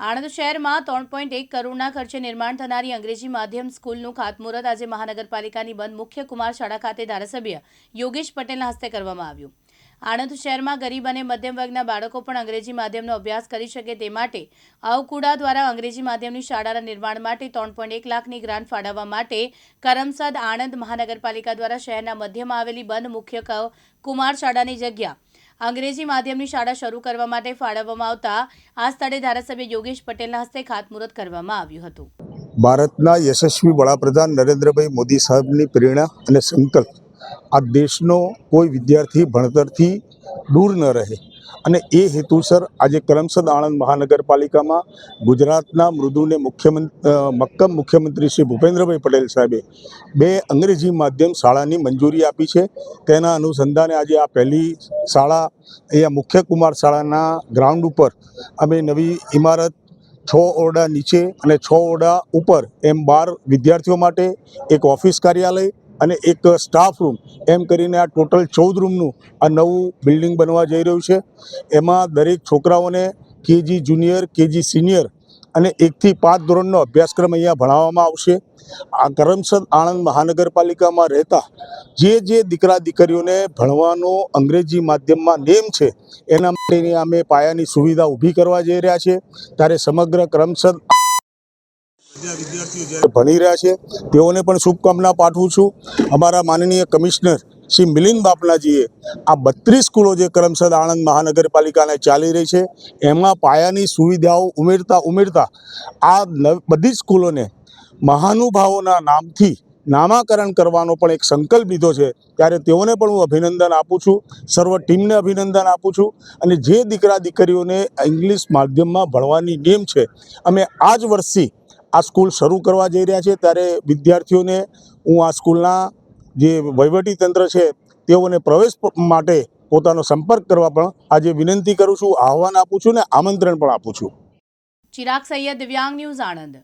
આણંદ શહેરમાં ત્રણ પોઈન્ટ એક કરોડના ખર્ચે નિર્માણ થનારી અંગ્રેજી માધ્યમ સ્કૂલનું ખાતમુહૂર્ત આજે મહાનગરપાલિકાની બંધ મુખ્ય કુમાર શાળા ખાતે ધારાસભ્ય યોગેશ પટેલના હસ્તે કરવામાં આવ્યું. આણંદ શહેરમાં ગરીબ અને મધ્યમ વર્ગના બાળકો પણ અંગ્રેજી માધ્યમનો અભ્યાસ કરી શકે તે માટે અવકુડા દ્વારા અંગ્રેજી માધ્યમની શાળાના નિર્માણ માટે ત્રણ પોઈન્ટ એક લાખની ગ્રાન્ટ ફાળવવા માટે કરમસદ આણંદ મહાનગરપાલિકા દ્વારા શહેરના મધ્યમાં આવેલી બંધ મુખ્ય કુમાર શાળાની જગ્યા અંગ્રેજી માધ્યમની શાળા શરૂ કરવા માટે ફાળવવામાં આવતા આ સ્થળે ધારાસભ્ય યોગેશ પટેલના હસ્તે ખાતમુહૂર્ત કરવામાં આવ્યું હતું. ભારતના યશસ્વી વડાપ્રધાન નરેન્દ્રભાઈ મોદી સાહેબની પ્રેરણા અને સંકલ્પ આ દેશનો કોઈ વિદ્યાર્થી ભણતરથી દૂર ન રહે. અને એ હેતુસર આજે કરમસદ આણંદ મહાનગરપાલિકામાં ગુજરાતના મૃદુને મુખ્યમંત્રી મક્કમ મુખ્યમંત્રી શ્રી ભૂપેન્દ્રભાઈ પટેલ સાહેબે બે અંગ્રેજી માધ્યમ શાળાની મંજૂરી આપી છે. તેના અનુસંધાને આજે આ પહેલી શાળા અહીંયા મુખ્ય કુમાર શાળાના ગ્રાઉન્ડ ઉપર અમે નવી ઇમારત છ ઓરડા નીચે અને છ ઓરડા ઉપર એમ બાર વિદ્યાર્થીઓ માટે એક ઓફિસ કાર્યાલય અને એક સ્ટાફ રૂમ એમ કરીને આ ટોટલ ચૌદ રૂમનું આ નવું બિલ્ડિંગ બનવા જઈ રહ્યું છે. એમાં દરેક છોકરાઓને કેજી જુનિયર કેજી સિનિયર અને એકથી પાંચ ધોરણનો અભ્યાસક્રમ અહીંયા ભણાવવામાં આવશે. આ કરમસદ આણંદ મહાનગરપાલિકામાં રહેતા જે જે દીકરા દીકરીઓને ભણવાનો અંગ્રેજી માધ્યમમાં નેમ છે, એના માટેની અમે પાયાની સુવિધા ઊભી કરવા જઈ રહ્યા છે ત્યારે સમગ્ર કરમસદ ભણી રહ્યા છે, તેઓને પણ શુભકામના પાઠવું છું. અમારા માનનીય કમિશનર શ્રી મિલિંદ બાપનાજીએ આ બત્રીસ સ્કૂલો જે કરમસદ આણંદ મહાનગરપાલિકાને ચાલી રહી છે, એમાં પાયાની સુવિધાઓ ઉમેરતા ઉમેરતા આ બધી સ્કૂલોને મહાનુભાવોના નામથી નામાકરણ કરવાનો પણ એક સંકલ્પ લીધો છે. ત્યારે તેઓને પણ હું અભિનંદન આપું છું. સર્વ ટીમને અભિનંદન આપું છું. અને જે દીકરા દીકરીઓને ઇંગ્લિશ માધ્યમમાં ભણવાની નેમ છે, અમે આ જ વર્ષથી આ સ્કૂલ શરૂ કરવા જઈ રહ્યા છે ત્યારે વિદ્યાર્થીઓને હું આ સ્કૂલના જે વહીવટી તંત્ર છે તેઓને પ્રવેશ માટે પોતાનો સંપર્ક કરવા પણ આજે વિનંતી કરું છું, આહવાન આપું છું ને આમંત્રણ પણ આપું છું. ચિરાગ સૈયદ દિવ્યાંગ ન્યૂઝ આણંદ.